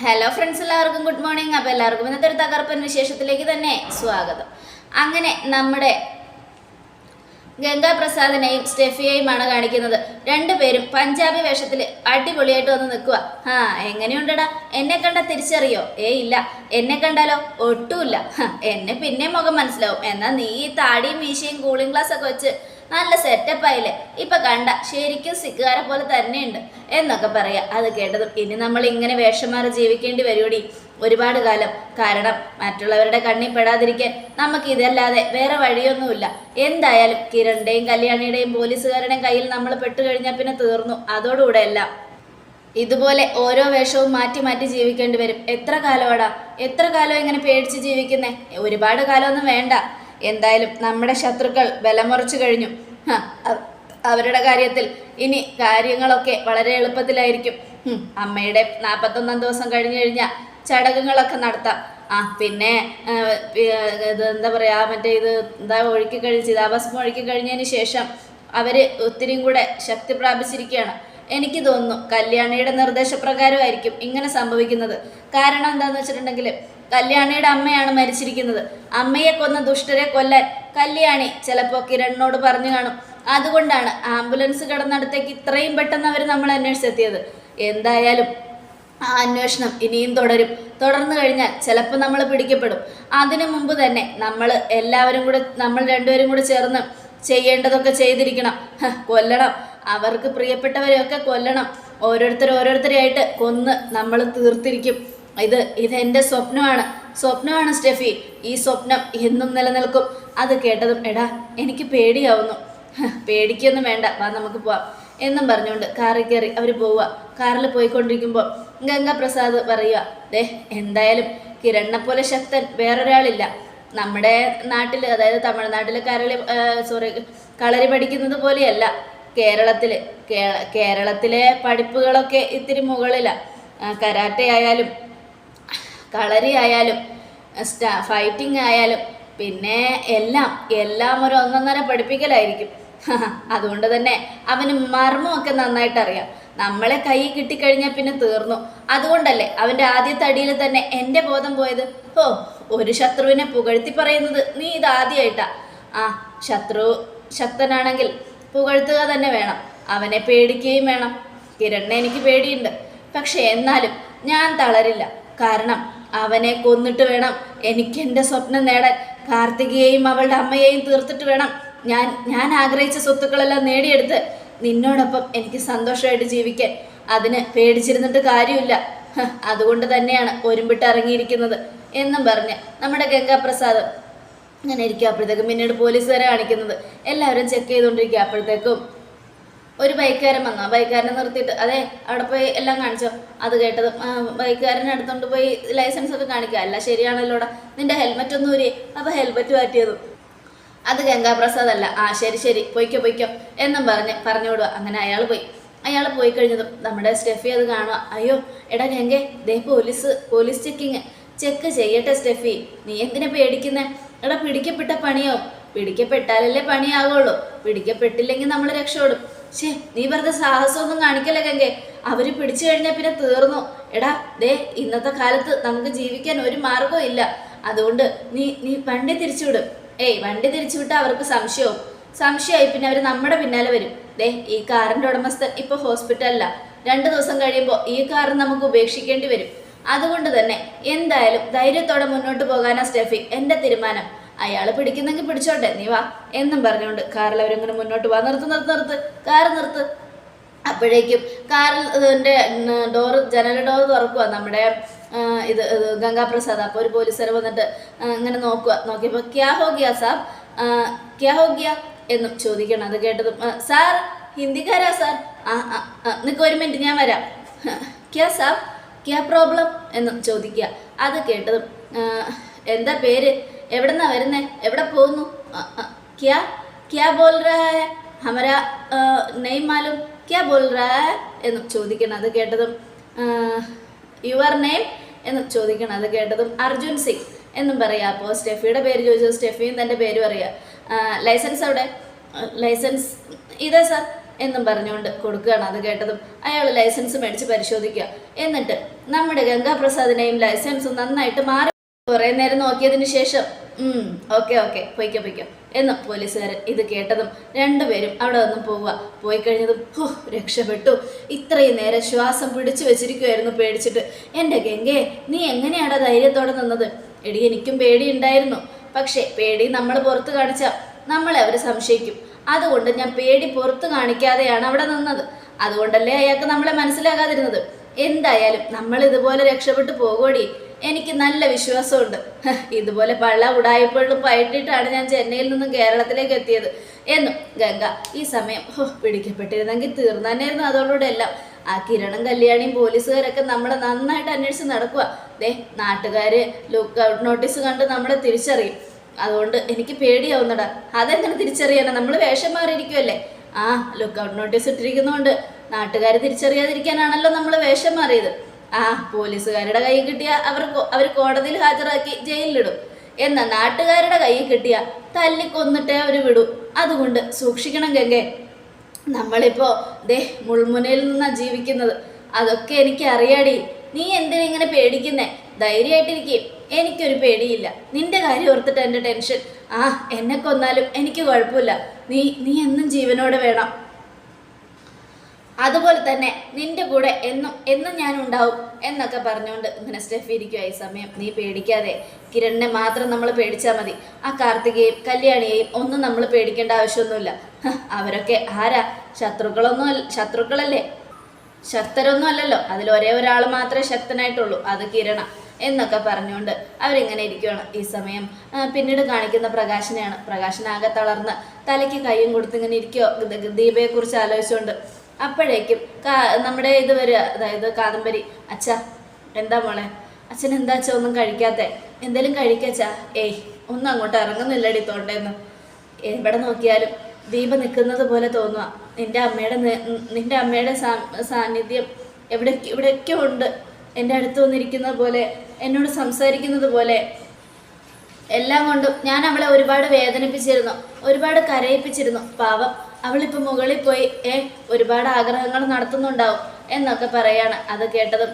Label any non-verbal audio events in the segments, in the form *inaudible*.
Hello friends എല്ലാവർക്കും good morning അപ്പോൾ എല്ലാവർക്കും ഇന്നത്തെ ഒരു തകർപ്പൻ വിശേഷത്തിലേക്ക് തന്നെ സ്വാഗതം. അങ്ങനെ നമ്മുടെ ഗംഗാപ്രസാദിനെയും സ്റ്റെഫിയെയുമാണ് കാണിക്കുന്നത്. രണ്ടുപേരും പഞ്ചാബി വേഷത്തിൽ അടിപൊളിയായിട്ട് വന്ന് നിൽക്കുക ആ എങ്ങനെയുണ്ടടാ? എന്നെ കണ്ട തിരിച്ചറിയോ? ഏ ഇല്ല. എന്നെ കണ്ടാലോ? ഒട്ടുമില്ല. എന്നെ പിന്നെ മുഖം മനസ്സിലാവും. എന്നാൽ നീ ഈ താടിയും മീശയും കൂളിംഗ് ഗ്ലാസ് ഒക്കെ വെച്ച് നല്ല സെറ്റപ്പ് ആയില്ലേ? ഇപ്പൊ കണ്ട ശരിക്കും സിക്കുകാരെ പോലെ തന്നെയുണ്ട് എന്നൊക്കെ പറയാ. അത് കേട്ടതും ഇനി നമ്മൾ ഇങ്ങനെ വേഷം മാറി ജീവിക്കേണ്ടി വരുവടി? ഒരുപാട് കാലം. കാരണം മറ്റുള്ളവരുടെ കണ്ണിൽ പെടാതിരിക്കാൻ നമുക്ക് ഇതല്ലാതെ വേറെ വഴിയൊന്നുമില്ല. എന്തായാലും കിരണിന്റെയും കല്യാണിയുടെയും പോലീസുകാരുടെയും കയ്യിൽ നമ്മൾ പെട്ടുകഴിഞ്ഞാൽ പിന്നെ തീർന്നു. അതോടുകൂടെ എല്ലാം. ഇതുപോലെ ഓരോ വേഷവും മാറ്റി മാറ്റി ജീവിക്കേണ്ടി വരും. എത്ര കാലമാടാ? എത്ര കാലം ഇങ്ങനെ പേടിച്ച് ജീവിക്കുന്നേ? ഒരുപാട് കാലമൊന്നും വേണ്ട. എന്തായാലും നമ്മുടെ ശത്രുക്കൾ ബലമുറച്ചു കഴിഞ്ഞു. അവരുടെ കാര്യത്തിൽ ഇനി കാര്യങ്ങളൊക്കെ വളരെ എളുപ്പത്തിലായിരിക്കും. അമ്മയുടെ നാൽപ്പത്തൊന്നാം ദിവസം കഴിഞ്ഞു കഴിഞ്ഞാൽ ചടങ്ങുകളൊക്കെ നടത്താം. ആ പിന്നെ ഇത് എന്താ പറയുക മറ്റേ ഇത് എന്താ ഒഴുക്കി കഴിഞ്ഞ് ചിതാഭസ്മം ഒഴുക്കി കഴിഞ്ഞതിന് ശേഷം അവർ ഒത്തിരിയും കൂടെ ശക്തി പ്രാപിച്ചിരിക്കുകയാണ്. എനിക്ക് തോന്നുന്നു കല്യാണിയുടെ നിർദ്ദേശപ്രകാരമായിരിക്കും ഇങ്ങനെ സംഭവിക്കുന്നത്. കാരണം എന്താണെന്ന് വെച്ചിട്ടുണ്ടെങ്കിൽ കല്യാണിയുടെ അമ്മയാണ് മരിച്ചിരിക്കുന്നത്. അമ്മയെ കൊന്ന ദുഷ്ടരെ കൊല്ലാൻ കല്യാണി ചിലപ്പോൾ കിരണിനോട് പറഞ്ഞു കാണും. അതുകൊണ്ടാണ് ആംബുലൻസ് കിടന്നടുത്തേക്ക് ഇത്രയും പെട്ടെന്ന് അവർ നമ്മൾ അന്വേഷിച്ചെത്തിയത്. എന്തായാലും ആ അന്വേഷണം ഇനിയും തുടരും. തുടർന്നു കഴിഞ്ഞാൽ ചിലപ്പോൾ നമ്മൾ പിടിക്കപ്പെടും. അതിനു മുമ്പ് തന്നെ നമ്മൾ എല്ലാവരും കൂടെ നമ്മൾ രണ്ടുപേരും കൂടെ ചേർന്ന് ചെയ്യേണ്ടതൊക്കെ ചെയ്തിരിക്കണം. കൊല്ലണം. അവർക്ക് പ്രിയപ്പെട്ടവരെയൊക്കെ കൊല്ലണം. ഓരോരുത്തർ ഓരോരുത്തരെയായിട്ട് കൊന്ന് നമ്മൾ തീർത്തിരിക്കും. ഇത് ഇത് എന്റെ സ്വപ്നമാണ്. സ്വപ്നമാണ് സ്റ്റെഫി. ഈ സ്വപ്നം എന്നും നിലനിൽക്കും. അത് കേട്ടതും എടാ എനിക്ക് പേടിയാവുന്നു. പേടിക്കൊന്നും വേണ്ട. വാ നമുക്ക് പോവാം. എന്നും പറഞ്ഞുകൊണ്ട് കാറിൽ കയറി അവർ പോവുക. കാറിൽ പോയിക്കൊണ്ടിരിക്കുമ്പോൾ ഗംഗാപ്രസാദ് പറയുക ദേ എന്തായാലും കിരണിനെ പോലെ ശക്തൻ വേറൊരാളില്ല. നമ്മുടെ നാട്ടിൽ അതായത് തമിഴ്നാട്ടിൽ കരളി സോറി കളരി പഠിക്കുന്നത് പോലെയല്ല. കേരളത്തിൽ കേരളത്തിലെ പഠിപ്പുകളൊക്കെ ഇത്തിരി മുകളിലാണ് കരാട്ടെ ആയാലും കളരി ആയാലും സ്റ്റാ ഫൈറ്റിംഗ് ആയാലും പിന്നെ എല്ലാം എല്ലാം ഒരു ഒന്നൊന്നര പഠിപ്പിക്കലായിരിക്കും. *laughs* അതുകൊണ്ട് തന്നെ അവന് മർമ്മമൊക്കെ നന്നായിട്ട് അറിയാം നമ്മളെ കൈ കിട്ടിക്കഴിഞ്ഞാൽ പിന്നെ തീർന്നു. അതുകൊണ്ടല്ലേ അവന്റെ ആദ്യത്തെ അടിയിൽ തന്നെ എന്റെ ബോധം പോയത്? ഓ ഒരു ശത്രുവിനെ പുകഴ്ത്തി പറയുന്നത് നീ ഇതാദ്യമായിട്ടാ ആ ശത്രു ശക്തനാണെങ്കിൽ പുകഴ്ത്തുക തന്നെ വേണം. അവനെ പേടിക്കുകയും വേണം. കിരണിനെ എനിക്ക് പേടിയുണ്ട്. പക്ഷേ എന്നാലും ഞാൻ തളരില്ല. കാരണം അവനെ കൊന്നിട്ട് വേണം. എനിക്ക് എന്റെ സ്വപ്നം നേടാൻ. കാർത്തികയെയും അവളുടെ അമ്മയെയും തീർത്തിട്ട് വേണം. ഞാൻ ഞാൻ ആഗ്രഹിച്ച സ്വത്തുക്കളെല്ലാം നേടിയെടുത്ത് നിന്നോടൊപ്പം എനിക്ക് സന്തോഷമായിട്ട് ജീവിക്കാൻ. അതിന് പേടിച്ചിരുന്നിട്ട് കാര്യമില്ല. അതുകൊണ്ട് തന്നെയാണ് ഒരുമ്പിട്ട് ഇറങ്ങിയിരിക്കുന്നത് എന്നും പറഞ്ഞ് നമ്മുടെ ഗംഗാപ്രസാദ്. അങ്ങനെ ഇരിക്കുക അപ്പോഴത്തേക്കും പിന്നീട് പോലീസുകാരെ കാണിക്കുന്നത്. എല്ലാവരും ചെക്ക് ചെയ്തുകൊണ്ടിരിക്കുക അപ്പോഴത്തേക്കും ഒരു ബൈക്കുകാരൻ വന്നു. ആ ബൈക്കുകാരനെ നിർത്തിയിട്ട് അതെ അവിടെ പോയി എല്ലാം കാണിച്ചോ? അത് കേട്ടത് ബൈക്കുകാരനെ അടുത്തോണ്ട് പോയി ലൈസൻസ് ഒക്കെ കാണിക്കുക. അല്ല ശരിയാണല്ലോടാ നിന്റെ ഹെൽമെറ്റ് ഒന്നും ഊരി. അപ്പോൾ ഹെൽമെറ്റ് മാറ്റിയതും. അത് ഗംഗാപ്രസാദ് അല്ല. ആ ശരി ശരി പൊയ്ക്കോ പൊയ്ക്കോ എന്നും പറഞ്ഞ് പറഞ്ഞു വിടുക. അങ്ങനെ അയാൾ പോയി. അയാൾ പോയി കഴിഞ്ഞതും നമ്മുടെ സ്റ്റെഫി അത് കാണുക. അയ്യോ എടാ ഗംഗെ ദേ പോലീസ് പോലീസ് ചെക്കിങ്. ചെക്ക് ചെയ്യട്ടെ സ്റ്റെഫി. നീ എന്തിനെ പേടിക്കുന്നേ? എടാ പിടിക്കപ്പെട്ട പണിയോ? പിടിക്കപ്പെട്ടാലല്ലേ പണിയാകുള്ളൂ പിടിക്കപ്പെട്ടില്ലെങ്കിൽ നമ്മൾ രക്ഷപ്പെടും. ഷേ നീ വെറുതെ സാഹസമൊന്നും കാണിക്കല്ലേ ഗംഗെ? അവർ പിടിച്ചു കഴിഞ്ഞാൽ പിന്നെ തീർന്നു. എടാ ദേ ഇന്നത്തെ കാലത്ത് നമുക്ക് ജീവിക്കാൻ ഒരു മാർഗവും ഇല്ല. അതുകൊണ്ട് നീ നീ വണ്ടി തിരിച്ചുവിടും. ഏയ് വണ്ടി തിരിച്ചുവിട്ടാൽ അവർക്ക് സംശയവും. സംശയമായി പിന്നെ അവർ നമ്മുടെ പിന്നാലെ വരും. ദേ ഈ കാറിന്റെ ഉടമസ്ഥൻ ഇപ്പൊ ഹോസ്പിറ്റലില്ല രണ്ടു ദിവസം കഴിയുമ്പോൾ ഈ കാർ നമുക്ക് ഉപേക്ഷിക്കേണ്ടി വരും. അതുകൊണ്ട് തന്നെ എന്തായാലും ധൈര്യത്തോടെ മുന്നോട്ട് പോകാനാ സ്റ്റെഫി എന്റെ തീരുമാനം. അയാൾ പിടിക്കുന്നെങ്കിൽ പിടിച്ചോട്ടെ. നീ വാ. എന്നും പറഞ്ഞുകൊണ്ട് കാറിൽ അവരിങ്ങനെ മുന്നോട്ട് വാ. നിർത്ത് നിർത്ത് നിർത്ത്. കാർ നിർത്ത്. അപ്പോഴേക്കും കാറിൽ ഇതിന്റെ ഡോറ് ജനൽ ഡോർ തുറക്കുക നമ്മുടെ ഇത് ഗംഗാപ്രസാദ്. അപ്പോൾ ഒരു പോലീസുകാർ വന്നിട്ട് ഇങ്ങനെ നോക്കുക നോക്കിയപ്പോൾ ക്യാ ഹോ ഗിയ സാബ്? ക്യാ ഹോ ഗിയ? എന്നും ചോദിക്കണം. അത് കേട്ടതും "ആ, സാർ ഹിന്ദിക്കാരാ സാർ? ആ ആ, ഒരു മിനിറ്റ് ഞാൻ വരാം. *laughs* ക്യാ സാബ്? ക്യാ പ്രോബ്ലം? എന്നും ചോദിക്കുക. അത് കേട്ടതും എന്താ പേര്? എവിടെന്നാ വരുന്നേ? എവിടെ പോകുന്നു? "ആ, ആ, ക്യാ ക്യാ ബോൾ രഹാ ഹൈ? നെയ് മാലും ക്യാ ബോൾ രഹാ എന്ന് ചോദിക്കണം അത് കേട്ടതും യുവർ നെയിം എന്ന് ചോദിക്കണം അത് കേട്ടതും അർജുൻ സിംഗ് എന്നും പറയാം. അപ്പോൾ സ്റ്റെഫിയുടെ പേര് ചോദിച്ചത് സ്റ്റെഫിയും തന്റെ പേര് അറിയാം. ലൈസൻസ് അവിടെ ലൈസൻസ് ഇതേ സാർ എന്നും പറഞ്ഞുകൊണ്ട് കൊടുക്കുകയാണ് അത് കേട്ടതും അയാൾ ലൈസൻസ് മേടിച്ച് പരിശോധിക്കുക. എന്നിട്ട് നമ്മുടെ ഗംഗാപ്രസാദിനെയും ലൈസൻസും നന്നായിട്ട് മാറി കുറെ നേരം നോക്കിയതിന് ശേഷം ഓക്കെ ഓക്കെ. പൊയ്ക്കോ പൊയ്ക്കോ. എന്ന് പോലീസുകാരൻ ഇത് കേട്ടതും രണ്ടുപേരും അവിടെ വന്ന് പോവുക. പോയി കഴിഞ്ഞതും ഹോ രക്ഷപ്പെട്ടു. ഇത്രയും നേരം ശ്വാസം പിടിച്ചു വെച്ചിരിക്കുമായിരുന്നു പേടിച്ചിട്ട്. എന്റെ ഗംഗേ നീ എങ്ങനെയാണ് ധൈര്യത്തോടെ നിന്നത്? എടി എനിക്കും പേടിയുണ്ടായിരുന്നു. പക്ഷേ പേടി നമ്മൾ പുറത്ത് കാണിച്ചാൽ നമ്മളെ അവർ സംശയിക്കും. അതുകൊണ്ട് ഞാൻ പേടി പുറത്ത് കാണിക്കാതെയാണ് അവിടെ നിന്നത്. അതുകൊണ്ടല്ലേ അയാൾക്ക് നമ്മളെ മനസ്സിലാകാതിരുന്നത്. എന്തായാലും നമ്മൾ ഇതുപോലെ രക്ഷപ്പെട്ടു പോകുമടി എനിക്ക് നല്ല വിശ്വാസമുണ്ട്. ഇതുപോലെ പള്ള ഉടായ്പകളും പയറ്റിട്ടാണ് ഞാൻ ചെന്നൈയിൽ നിന്നും കേരളത്തിലേക്ക് എത്തിയത്. എന്നും ഗംഗ ഈ സമയം പിടിക്കപ്പെട്ടിരുന്നെങ്കിൽ തീർന്നു അതോടുകൂടെ എല്ലാം. ആ കിരണും കല്യാണിയും പോലീസുകാരൊക്കെ നമ്മളെ നന്നായിട്ട് അന്വേഷിച്ച് നടക്കുക ദേ നാട്ടുകാർ ലുക്ക് ഔട്ട് നോട്ടീസ് കണ്ട് നമ്മളെ തിരിച്ചറിയും. അതുകൊണ്ട് എനിക്ക് പേടിയാവുന്നടാ. അതെങ്ങനെ തിരിച്ചറിയാനാ? നമ്മൾ വേഷം മാറിയിരിക്കുമല്ലേ ആ ലുക്ക് ഔട്ട് നോട്ടീസ് ഇട്ടിരിക്കുന്നതുകൊണ്ട് നാട്ടുകാർ തിരിച്ചറിയാതിരിക്കാനാണല്ലോ നമ്മൾ വേഷം മാറിയത്. ആ പോലീസുകാരുടെ കൈ കിട്ടിയ അവർ അവർ കോടതിയിൽ ഹാജരാക്കി ജയിലിലിടും. എന്നാൽ നാട്ടുകാരുടെ കൈ കിട്ടിയ തല്ലിക്കൊന്നിട്ടേ അവർ വിടൂ. അതുകൊണ്ട് സൂക്ഷിക്കണം ഗംഗെ. നമ്മളിപ്പോ ദേ മുൾമുനയിൽ നിന്നാണ് ജീവിക്കുന്നത്. അതൊക്കെ എനിക്ക് അറിയാടി. നീ എന്തിനാ ഇങ്ങനെ പേടിക്കുന്നേ? ധൈര്യമായിട്ടിരിക്കും. എനിക്കൊരു പേടിയില്ല. നിന്റെ കാര്യം ഓർത്തിട്ട് എന്റെ ടെൻഷൻ. ആ എന്നെ കൊന്നാലും എനിക്ക് കുഴപ്പമില്ല. നീ നീ എന്നും ജീവനോടെ വേണം. അതുപോലെ തന്നെ നിന്റെ കൂടെ എന്നും എന്നും ഞാൻ ഉണ്ടാവും എന്നൊക്കെ പറഞ്ഞുകൊണ്ട് ഇങ്ങനെ സ്റ്റെഫി ഇരിക്കുക ഈ സമയം. നീ പേടിക്കാതെ. കിരണിനെ മാത്രം നമ്മൾ പേടിച്ചാൽ മതി. ആ കാർത്തികയും കല്യാണിയെയും ഒന്നും നമ്മൾ പേടിക്കേണ്ട ആവശ്യമൊന്നുമില്ല. അവരൊക്കെ ആരാ? ശത്രുക്കളൊന്നും ശത്രുക്കളല്ലേ? ശക്തരൊന്നും അല്ലല്ലോ. അതിൽ ഒരേ ഒരാൾ മാത്രമേ ശക്തനായിട്ടുള്ളൂ. അത് കിരണ എന്നൊക്കെ പറഞ്ഞുകൊണ്ട് അവരിങ്ങനെ ഇരിക്കുകയാണ് ഈ സമയം. പിന്നീട് കാണിക്കുന്ന പ്രകാശനെയാണ്. പ്രകാശനാകെ തളർന്ന് തലയ്ക്ക് കയ്യും കൊടുത്ത് ഇങ്ങനെ ഇരിക്കുകയോ ദീപയെക്കുറിച്ച് ആലോചിച്ചുകൊണ്ട്. അപ്പോഴേക്കും നമ്മുടെ ഇത് വരിക. അതായത് കാദംബരി. അച്ഛ എന്താ മോളെ? അച്ഛൻ എന്താ അച്ഛ ഒന്നും കഴിക്കാത്തെ? എന്തേലും കഴിക്കച്ചാ ഏയ് ഒന്നും അങ്ങോട്ട് ഇറങ്ങുന്നില്ലടി തൊണ്ടേന്ന് എവിടെ നോക്കിയാലും ദീപ നിൽക്കുന്നത് പോലെ തോന്നുക നിന്റെ അമ്മയുടെ നിന്റെ അമ്മയുടെ സാന്നിധ്യം എവിടെ ഇവിടെയൊക്കെ ഉണ്ട്. എന്റെ അടുത്ത് വന്നിരിക്കുന്നത് പോലെ എന്നോട് സംസാരിക്കുന്നത് പോലെ. എല്ലാം കൊണ്ടും ഞാൻ അവളെ ഒരുപാട് വേദനിപ്പിച്ചിരുന്നു. ഒരുപാട് കരയിപ്പിച്ചിരുന്നു. പാവം. അവളിപ്പോൾ മുകളിൽ പോയി ഏ ഒരുപാട് ആഗ്രഹങ്ങൾ നടത്തുന്നുണ്ടാവും എന്നൊക്കെ പറയാണ്. അത് കേട്ടതും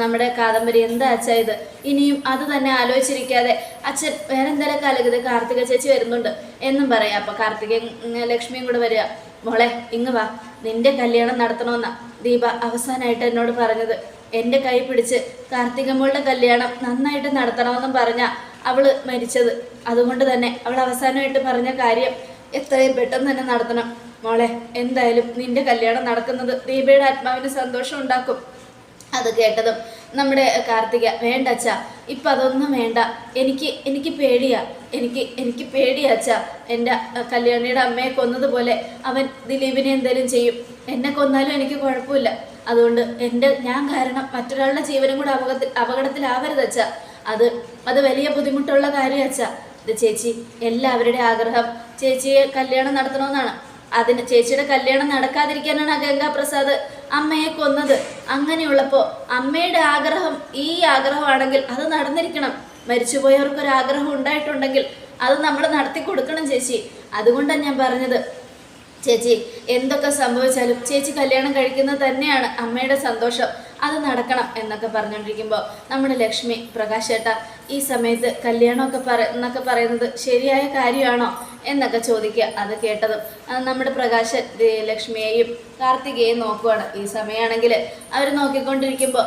നമ്മുടെ കാദംബരി എന്താ അച്ഛ ഇത്? ഇനിയും അത് തന്നെ ആലോചിച്ചിരിക്കാതെ അച്ഛൻ വേറെ എന്തെങ്കിലും കാർത്തിക ചേച്ചി വരുന്നുണ്ട് എന്നും പറയാം. അപ്പൊ കാർത്തിക ലക്ഷ്മിയും കൂടെ വരിക. മോളെ ഇങ്ങ് വാ. നിന്റെ കല്യാണം നടത്തണമെന്നാ ദീപ അവസാനമായിട്ട് എന്നോട് പറഞ്ഞത്. എന്റെ കൈ പിടിച്ച് കാർത്തികമ്മളുടെ കല്യാണം നന്നായിട്ട് നടത്തണമെന്നും പറഞ്ഞ അവൾ മരിച്ചത്. അതുകൊണ്ട് തന്നെ അവൾ അവസാനമായിട്ട് പറഞ്ഞ കാര്യം എത്രയും പെട്ടെന്ന് തന്നെ നടത്തണം. മോളെ എന്തായാലും നിന്റെ കല്യാണം നടക്കുന്നത് ദീപയുടെ ആത്മാവിന് സന്തോഷം ഉണ്ടാക്കും. അത് കേട്ടതും നമ്മുടെ കാർത്തിക വേണ്ട അച്ഛാ ഇപ്പം അതൊന്നും വേണ്ട. എനിക്ക് എനിക്ക് പേടിയാ എനിക്ക് എനിക്ക് പേടിയാ അച്ഛാ. എന്റെ കല്യാണിയുടെ അമ്മയെ കൊന്നതുപോലെ അവൻ ദിലീപിനെ എന്തേലും ചെയ്യും. എന്നെ കൊന്നാലും എനിക്ക് കുഴപ്പമില്ല. അതുകൊണ്ട് എന്റെ ഞാൻ കാരണം മറ്റൊരാളുടെ ജീവനും കൂടെ അപകടത്തിൽ അപകടത്തിലാവരുത് അച്ഛാ. അത് അത് വലിയ ബുദ്ധിമുട്ടുള്ള കാര്യം അച്ഛാ. ഇത് ചേച്ചി എല്ലാവരുടെയും ആഗ്രഹം ചേച്ചിയെ കല്യാണം നടത്തണമെന്നാണ്. അതിന് ചേച്ചിയുടെ കല്യാണം നടക്കാതിരിക്കാനാണ് ഗംഗാപ്രസാദ് അമ്മയെ കൊന്നത്. അങ്ങനെയുള്ളപ്പോൾ അമ്മയുടെ ആഗ്രഹം ഈ ആഗ്രഹമാണെങ്കിൽ അത് നടന്നിരിക്കണം. മരിച്ചുപോയവർക്ക് ഒരു ആഗ്രഹം ഉണ്ടായിട്ടുണ്ടെങ്കിൽ അത് നമ്മൾ നടത്തി കൊടുക്കണം ചേച്ചി. അതുകൊണ്ടാണ് ഞാൻ പറഞ്ഞത്. ചേച്ചി എന്തൊക്കെ സംഭവിച്ചാലും ചേച്ചി കല്യാണം കഴിക്കുന്നത് തന്നെയാണ് അമ്മയുടെ സന്തോഷം. അത് നടക്കണം എന്നൊക്കെ പറഞ്ഞുകൊണ്ടിരിക്കുമ്പോൾ നമ്മുടെ ലക്ഷ്മി പ്രകാശേട്ട ഈ സമയത്ത് കല്യാണമൊക്കെ പറ എന്നൊക്കെ പറയുന്നത് ശരിയായ കാര്യമാണോ? എന്നൊക്കെ ചോദിക്കുക അത് കേട്ടതും. നമ്മുടെ പ്രകാശൻ ദേ ലക്ഷ്മിയെയും കാർത്തികയെയും നോക്കുവാണ്. ഈ സമയമാണെങ്കിൽ അവർ നോക്കിക്കൊണ്ടിരിക്കുമ്പോൾ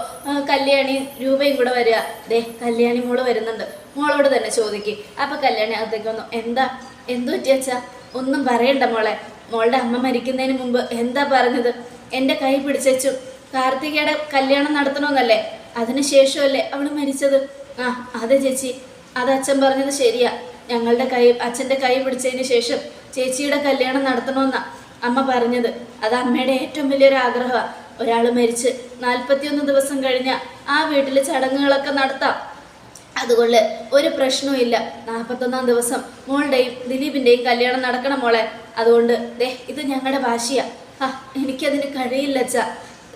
കല്യാണി രൂപയും കൂടെ വരിക. ദേ കല്യാണി മോൾ വരുന്നുണ്ട്. മോളോട് തന്നെ ചോദിക്കും. അപ്പം കല്യാണി അകത്തേക്ക് വന്നു. എന്താ? എന്തു പറ്റിയച്ചാ ഒന്നും പറയണ്ട മോളെ. മോളുടെ അമ്മ മരിക്കുന്നതിന് മുമ്പ് എന്താ പറഞ്ഞത്? എന്റെ കൈ പിടിച്ചു കാർത്തികയുടെ കല്യാണം നടത്തണമെന്നല്ലേ അതിനുശേഷമല്ലേ അവൾ മരിച്ചത്? ആ അതെ ചേച്ചി. അത് അച്ഛൻ പറഞ്ഞത് ശരിയാ. ഞങ്ങളുടെ കൈ അച്ഛന്റെ കൈ പിടിച്ചതിന് ശേഷം ചേച്ചിയുടെ കല്യാണം നടത്തണമെന്നാണ് അമ്മ പറഞ്ഞത്. അത് അമ്മയുടെ ഏറ്റവും വലിയൊരു ആഗ്രഹമാണ് ഒരാൾ മരിച്ച് നാൽപ്പത്തിയൊന്ന് ദിവസം കഴിഞ്ഞ ആ വീട്ടിൽ ചടങ്ങുകളൊക്കെ നടത്താം. അതുകൊണ്ട് ഒരു പ്രശ്നവും ഇല്ല. നാൽപ്പത്തൊന്നാം ദിവസം മോളുടെയും ദിലീപിന്റെയും കല്യാണം നടക്കണം മോളെ. അതുകൊണ്ട് ദേ ഇത് ഞങ്ങളുടെ വാശിയാ. ആ എനിക്കതിന് കഴിയില്ല അച്ഛാ.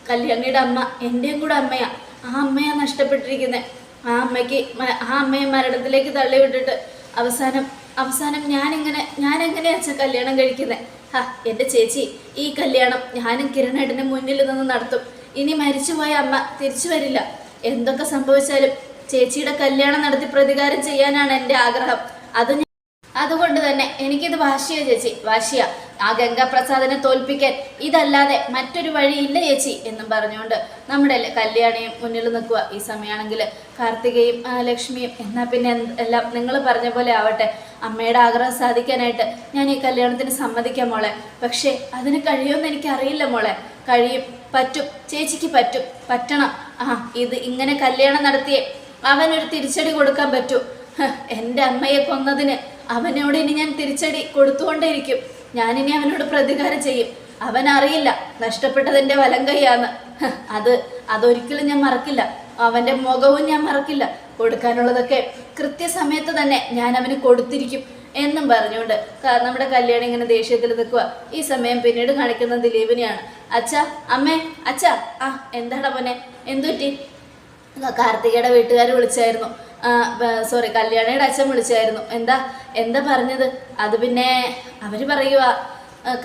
കല്യാണിയുടെ അമ്മ എന്റെയും കൂടെ അമ്മയാ. ആ അമ്മയാണ് നഷ്ടപ്പെട്ടിരിക്കുന്നത് ആ അമ്മയ്ക്ക് ആ അമ്മയെ മരണത്തിലേക്ക് തള്ളിവിട്ടിട്ട് അവസാനം അവസാനം ഞാനിങ്ങനെ ഞാനെങ്ങനെ അച്ഛൻ കല്യാണം കഴിക്കുന്നത് ഹാ എന്റെ ചേച്ചി ഈ കല്യാണം ഞാനും കിരണേട്ടന്റെ മുന്നിൽ നിന്ന് നടത്തും. ഇനി മരിച്ചുപോയ അമ്മ തിരിച്ചു വരില്ല. എന്തൊക്കെ സംഭവിച്ചാലും ചേച്ചിയുടെ കല്യാണം നടത്തി പ്രതികാരം ചെയ്യാനാണ് എന്റെ ആഗ്രഹം. അത് അതുകൊണ്ട് തന്നെ എനിക്കിത് വാശിയാ ചേച്ചി വാശിയ. ആ ഗംഗാപ്രസാദിനെ തോൽപ്പിക്കാൻ ഇതല്ലാതെ മറ്റൊരു വഴിയില്ല ചേച്ചി എന്നും പറഞ്ഞുകൊണ്ട് നമ്മുടെ കല്യാണിയും മുന്നിൽ നിൽക്കുക. ഈ സമയമാണെങ്കിൽ കാർത്തികയും ലക്ഷ്മിയും എന്നാൽ പിന്നെ എല്ലാം നിങ്ങൾ പറഞ്ഞ പോലെ ആവട്ടെ. അമ്മയുടെ ആഗ്രഹം സാധിക്കാനായിട്ട് ഞാൻ ഈ കല്യാണത്തിന് സമ്മതിക്കാം മോളെ. പക്ഷേ അതിന് കഴിയുമെന്ന് എനിക്കറിയില്ല മോളെ. കഴിയും പറ്റും ചേച്ചിക്ക് പറ്റും. പറ്റണം. ആ ഇത് ഇങ്ങനെ കല്യാണം നടത്തിയേ അവനൊരു തിരിച്ചടി കൊടുക്കാൻ പറ്റൂ. എന്റെ അമ്മയെ കൊന്നതിന് അവനോട് ഇനി ഞാൻ തിരിച്ചടി കൊടുത്തുകൊണ്ടേയിരിക്കും. ഞാനിനി അവനോട് പ്രതികാരം ചെയ്യും. അവൻ അറിയില്ല നഷ്ടപ്പെട്ടതിന്റെ വലം കൈയാന്ന്. അത് അതൊരിക്കലും ഞാൻ മറക്കില്ല. അവന്റെ മുഖവും ഞാൻ മറക്കില്ല. കൊടുക്കാനുള്ളതൊക്കെ കൃത്യസമയത്ത് തന്നെ ഞാൻ അവന് കൊടുത്തിരിക്കും എന്നും പറഞ്ഞുകൊണ്ട് നമ്മുടെ കല്യാണം ഇങ്ങനെ ദേഷ്യത്തിൽ നിൽക്കുക ഈ സമയം പിന്നീട് കാണിക്കുന്ന ദിലീപിനെയാണ്. അച്ഛാ അമ്മേ അച്ഛാ. ആ എന്താണ് മോനെ? എന്തുറ്റി കാർത്തികയുടെ വീട്ടുകാർ വിളിച്ചായിരുന്നു. സോറി കല്യാണിയുടെ അച്ഛൻ വിളിച്ചായിരുന്നു. എന്താ എന്താ പറഞ്ഞത്? അത് പിന്നെ അവർ പറയുക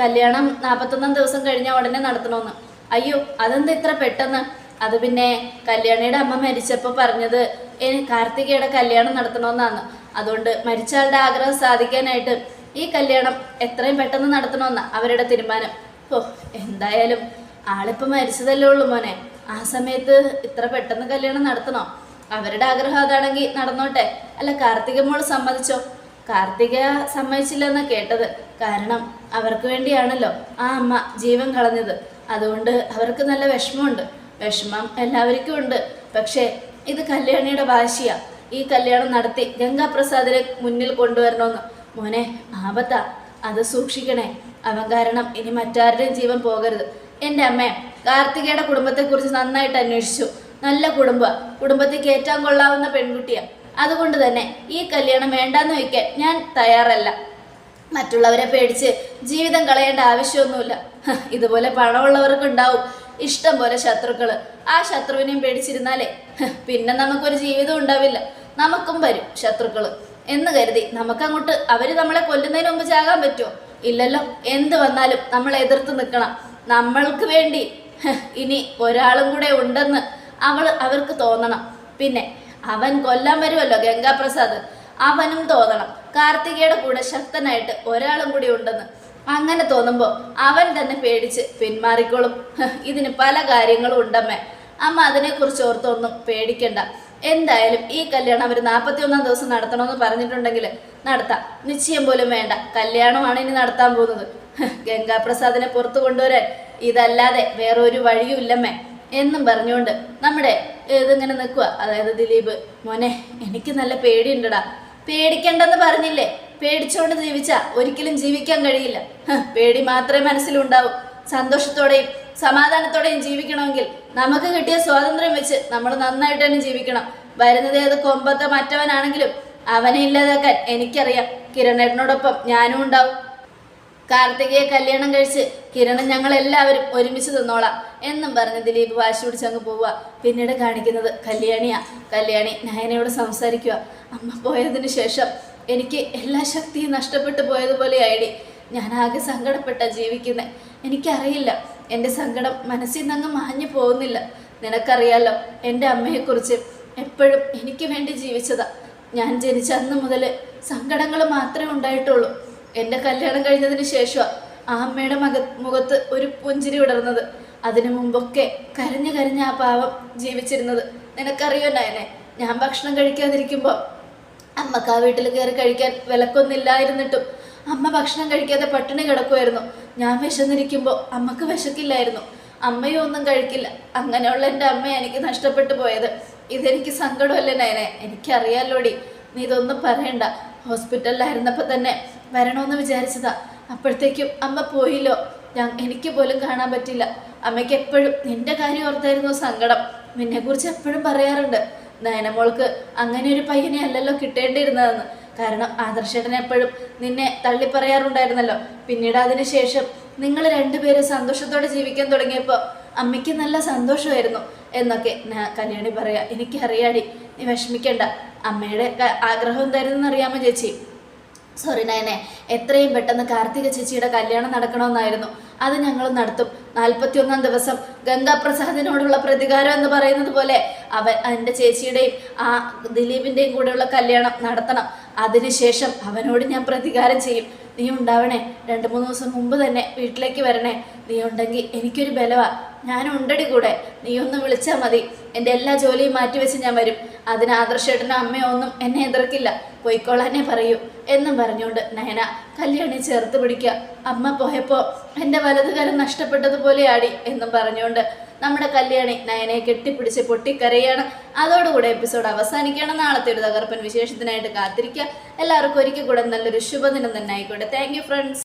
കല്യാണം നാൽപ്പത്തൊന്നാം ദിവസം കഴിഞ്ഞാൽ ഉടനെ നടത്തണമെന്ന് അയ്യോ അതെന്താ ഇത്ര പെട്ടെന്ന്? അത് പിന്നെ കല്യാണിയുടെ അമ്മ മരിച്ചപ്പോൾ പറഞ്ഞത് കാർത്തികയുടെ കല്യാണം നടത്തണമെന്നാണ് അതുകൊണ്ട് മരിച്ച ആളുടെ ആഗ്രഹം സാധിക്കാനായിട്ട് ഈ കല്യാണം എത്രയും പെട്ടെന്ന് നടത്തണമെന്ന് അവരുടെ തീരുമാനം. ഓ എന്തായാലും ആളിപ്പോൾ മരിച്ചതല്ലേ ഉള്ളൂ മോനെ. ആ സമയത്ത് ഇത്ര പെട്ടെന്ന് കല്യാണം നടത്തണോ? അവരുടെ ആഗ്രഹം അതാണെങ്കിൽ നടന്നോട്ടെ. അല്ല കാർത്തിക മോൾ സമ്മതിച്ചോ? കാർത്തിക സമ്മതിച്ചില്ല എന്നാ കേട്ടത്. കാരണം അവർക്ക് വേണ്ടിയാണല്ലോ ആ അമ്മ ജീവൻ കളഞ്ഞത്. അതുകൊണ്ട് അവർക്ക് നല്ല വിഷമമുണ്ട്. വിഷമം എല്ലാവർക്കും ഉണ്ട്. പക്ഷേ ഇത് കല്യാണിയുടെ ഭാഷയാ ഈ കല്യാണം നടത്തി ഗംഗാപ്രസാദിനെ മുന്നിൽ കൊണ്ടുവരണമെന്ന്. മോനെ ആപത്ത. അത് സൂക്ഷിക്കണേ. അവൻ കാരണം ഇനി മറ്റാരുടെയും ജീവൻ പോകരുത്. എന്റെ അമ്മ കാർത്തികയുടെ കുടുംബത്തെക്കുറിച്ച് നന്നായിട്ട് അന്വേഷിച്ചു. നല്ല കുടുംബ. കുടുംബത്തിൽ കയറ്റാൻ കൊള്ളാവുന്ന പെൺകുട്ടിയാ. അതുകൊണ്ട് തന്നെ ഈ കല്യാണം വേണ്ടാന്ന് വയ്ക്കാൻ ഞാൻ തയ്യാറല്ല. മറ്റുള്ളവരെ പേടിച്ച് ജീവിതം കളയേണ്ട ആവശ്യമൊന്നുമില്ല. ഇതുപോലെ പണമുള്ളവർക്ക് ഉണ്ടാവും ഇഷ്ടം പോലെ ശത്രുക്കൾ ആ ശത്രുവിനെയും പേടിച്ചിരുന്നാലേ. പിന്നെ നമുക്കൊരു ജീവിതം ഉണ്ടാവില്ല. നമുക്കും വരും ശത്രുക്കൾ എന്ന് കരുതി നമുക്കങ്ങോട്ട് അവർ നമ്മളെ കൊല്ലുന്നതിന് മുമ്പ് ചാകാൻ പറ്റുമോ? ഇല്ലല്ലോ. എന്ത് വന്നാലും നമ്മൾ എതിർത്ത് നിൽക്കണം. നമ്മൾക്ക് വേണ്ടി. ഇനി ഒരാളും കൂടെ ഉണ്ടെന്ന് അവൾ അവർക്ക് തോന്നണം. പിന്നെ അവൻ കൊല്ലാൻ വരുമല്ലോ ഗംഗാപ്രസാദ്? അവനും തോന്നണം. കാർത്തികയുടെ കൂടെ ശക്തനായിട്ട് ഒരാളും കൂടി ഉണ്ടെന്ന് അങ്ങനെ തോന്നുമ്പോൾ അവൻ തന്നെ പേടിച്ച് പിന്മാറിക്കോളും. ഇതിന് പല കാര്യങ്ങളും ഉണ്ടമ്മേ. അമ്മ അതിനെക്കുറിച്ച് ഓർത്തൊന്നും പേടിക്കണ്ട. എന്തായാലും ഈ കല്യാണം അവർ നാൽപ്പത്തി ഒന്നാം ദിവസം നടത്തണമെന്ന് പറഞ്ഞിട്ടുണ്ടെങ്കിൽ നടത്താം. നിശ്ചയം പോലും വേണ്ട. കല്യാണമാണ് ഇനി നടത്താൻ പോകുന്നത്. ഗംഗാപ്രസാദിനെ പുറത്തു കൊണ്ടുവരാൻ ഇതല്ലാതെ വേറൊരു വഴിയും ഇല്ലമ്മേ എന്നും പറഞ്ഞുകൊണ്ട് നമ്മുടെ ഇതിങ്ങനെ നിൽക്കുക അതായത് ദിലീപ് മോനെ എനിക്ക് നല്ല പേടിയുണ്ടടാ. പേടിക്കണ്ടെന്ന് പറഞ്ഞില്ലേ? പേടിച്ചോണ്ട് ജീവിച്ച ഒരിക്കലും ജീവിക്കാൻ കഴിയില്ല. പേടി മാത്രമേ മനസ്സിലുണ്ടാവൂ. സന്തോഷത്തോടെയും സമാധാനത്തോടെയും ജീവിക്കണമെങ്കിൽ നമുക്ക് കിട്ടിയ സ്വാതന്ത്ര്യം വെച്ച് നമ്മൾ നന്നായിട്ട് തന്നെ ജീവിക്കണം. വരുന്നത് ഏത് കൊമ്പത്തെ മറ്റവനാണെങ്കിലും അവനെ ഇല്ലാതാക്കാൻ എനിക്കറിയാം. കിരണേട്ടനോടൊപ്പം ഞാനും ഉണ്ടാവും. കാർത്തികയെ കല്യാണം കഴിച്ച് കിരണം ഞങ്ങൾ എല്ലാവരും ഒരുമിച്ച് തിന്നോളാം എന്നും പറഞ്ഞ് ദിലീപ് വാശി പിടിച്ച് അങ്ങ് പോവുക. പിന്നീട് കാണിക്കുന്നത് കല്യാണിയാ. കല്യാണി നയനയോട് സംസാരിക്കുക. അമ്മ പോയതിന് ശേഷം എനിക്ക് എല്ലാ ശക്തിയും നഷ്ടപ്പെട്ടു പോയതുപോലെ ആയിടി. ഞാൻ ആകെ സങ്കടപ്പെട്ട ജീവിക്കുന്നത് എനിക്കറിയില്ല എന്റെ സങ്കടം മനസ്സിൽ നിന്ന് അങ്ങ് മാഞ്ഞു പോകുന്നില്ല. നിനക്കറിയാലോ എന്റെ അമ്മയെക്കുറിച്ച് എപ്പോഴും എനിക്ക് വേണ്ടി ജീവിച്ചതാ. ഞാൻ ജനിച്ച അന്ന് മുതൽ സങ്കടങ്ങൾ മാത്രമേ ഉണ്ടായിട്ടുള്ളൂ. എന്റെ കല്യാണം കഴിഞ്ഞതിന് ശേഷമാണ് ആ അമ്മയുടെ മക മുഖത്ത് ഒരു പുഞ്ചിരി വിടർന്നത് അതിനു മുമ്പൊക്കെ കരഞ്ഞു കരഞ്ഞ ആ പാവം ജീവിച്ചിരുന്നത്. നിനക്കറിയോ നയനെ? ഞാൻ ഭക്ഷണം കഴിക്കാതിരിക്കുമ്പോൾ അമ്മയ്ക്ക് ആ വീട്ടിൽ കയറി കഴിക്കാൻ വിലക്കൊന്നില്ലായിരുന്നിട്ടും അമ്മ ഭക്ഷണം കഴിക്കാതെ പട്ടിണി കിടക്കുമായിരുന്നു ഞാൻ വിശന്നിരിക്കുമ്പോൾ അമ്മയ്ക്ക് വിശക്കില്ലായിരുന്നു. അമ്മയും ഒന്നും കഴിക്കില്ല. അങ്ങനെയുള്ള എന്റെ അമ്മ എനിക്ക് നഷ്ടപ്പെട്ടു പോയത്. ഇതെനിക്ക് സങ്കടമല്ലേ നയനെ? എനിക്കറിയാലോടി. നീ ഇതൊന്നും പറയണ്ട. ഹോസ്പിറ്റലിലായിരുന്നപ്പോൾ തന്നെ വരണമെന്ന് വിചാരിച്ചതാ. അപ്പോഴത്തേക്കും അമ്മ പോയില്ലോ. ഞാൻ എനിക്ക് പോലും കാണാൻ പറ്റില്ല. അമ്മയ്ക്ക് എപ്പോഴും നിന്റെ കാര്യം ഓർത്തായിരുന്നു സങ്കടം? നിന്നെക്കുറിച്ച് എപ്പോഴും പറയാറുണ്ട്. നയനമോൾക്ക് അങ്ങനെ ഒരു പയ്യനെ അല്ലല്ലോ കിട്ടേണ്ടിയിരുന്നതെന്ന്. കാരണം ആദർശേട്ടൻ എപ്പോഴും നിന്നെ തള്ളി പറയാറുണ്ടായിരുന്നല്ലോ പിന്നീട് അതിനുശേഷം നിങ്ങൾ രണ്ടുപേരും സന്തോഷത്തോടെ ജീവിക്കാൻ തുടങ്ങിയപ്പോൾ അമ്മയ്ക്ക് നല്ല സന്തോഷമായിരുന്നു. എന്നൊക്കെ കല്യാണി പറയാ. എനിക്കറിയാടി. നീ വിഷമിക്കണ്ട. അമ്മയുടെ ആഗ്രഹം എന്തായിരുന്നു അറിയാമോ ചേച്ചി? സോറി നയനെ. എത്രയും പെട്ടെന്ന് കാർത്തിക ചേച്ചിയുടെ കല്യാണം നടക്കണമെന്നായിരുന്നു. അത് ഞങ്ങൾ നടത്തും. നാൽപ്പത്തിയൊന്നാം ദിവസം ഗംഗാപ്രസാദിനോടുള്ള പ്രതികാരം എന്ന് പറയുന്നത് പോലെ അവൻ എന്റെ ചേച്ചിയുടെയും ആ ദിലീപിന്റെയും കൂടെയുള്ള കല്യാണം നടത്തണം. അതിനുശേഷം അവനോട് ഞാൻ പ്രതികാരം ചെയ്യും. നീ ഉണ്ടാവണേ. രണ്ട് മൂന്ന് ദിവസം മുമ്പ് തന്നെ വീട്ടിലേക്ക് വരണേ. നീ ഉണ്ടെങ്കിൽ എനിക്കൊരു ബലവാ. ഞാൻ ഉണ്ടടി കൂടെ. നീ ഒന്ന് വിളിച്ചാൽ മതി. എന്റെ എല്ലാ ജോലിയും മാറ്റിവെച്ച് ഞാൻ വരും. അതിന് ആദർശേട്ടനും അമ്മയോ ഒന്നും എന്നെ എതിർക്കില്ല. പൊയ്ക്കോളാനേ പറയൂ എന്നും പറഞ്ഞുകൊണ്ട് നയന കല്യാണി ചേർത്ത് പിടിക്കുക. അമ്മ പോയപ്പോൾ എന്റെ വലതുകാലം നഷ്ടപ്പെട്ടതുപോലെ ആടി എന്നും പറഞ്ഞുകൊണ്ട് നമ്മുടെ കല്യാണി നയനയെ കെട്ടിപ്പിടിച്ച് പൊട്ടിക്കരയാണ്. അതോടുകൂടെ എപ്പിസോഡ് അവസാനിക്കുകയാണ്. നാളത്തെ ഒരു തകർപ്പൻ വിശേഷത്തിനായിട്ട് കാത്തിരിക്കുക. എല്ലാവർക്കും ഒരിക്കൽ കൂടെ നല്ലൊരു ശുഭദിനം തന്നെ ആയിക്കോട്ടെ. Thank friends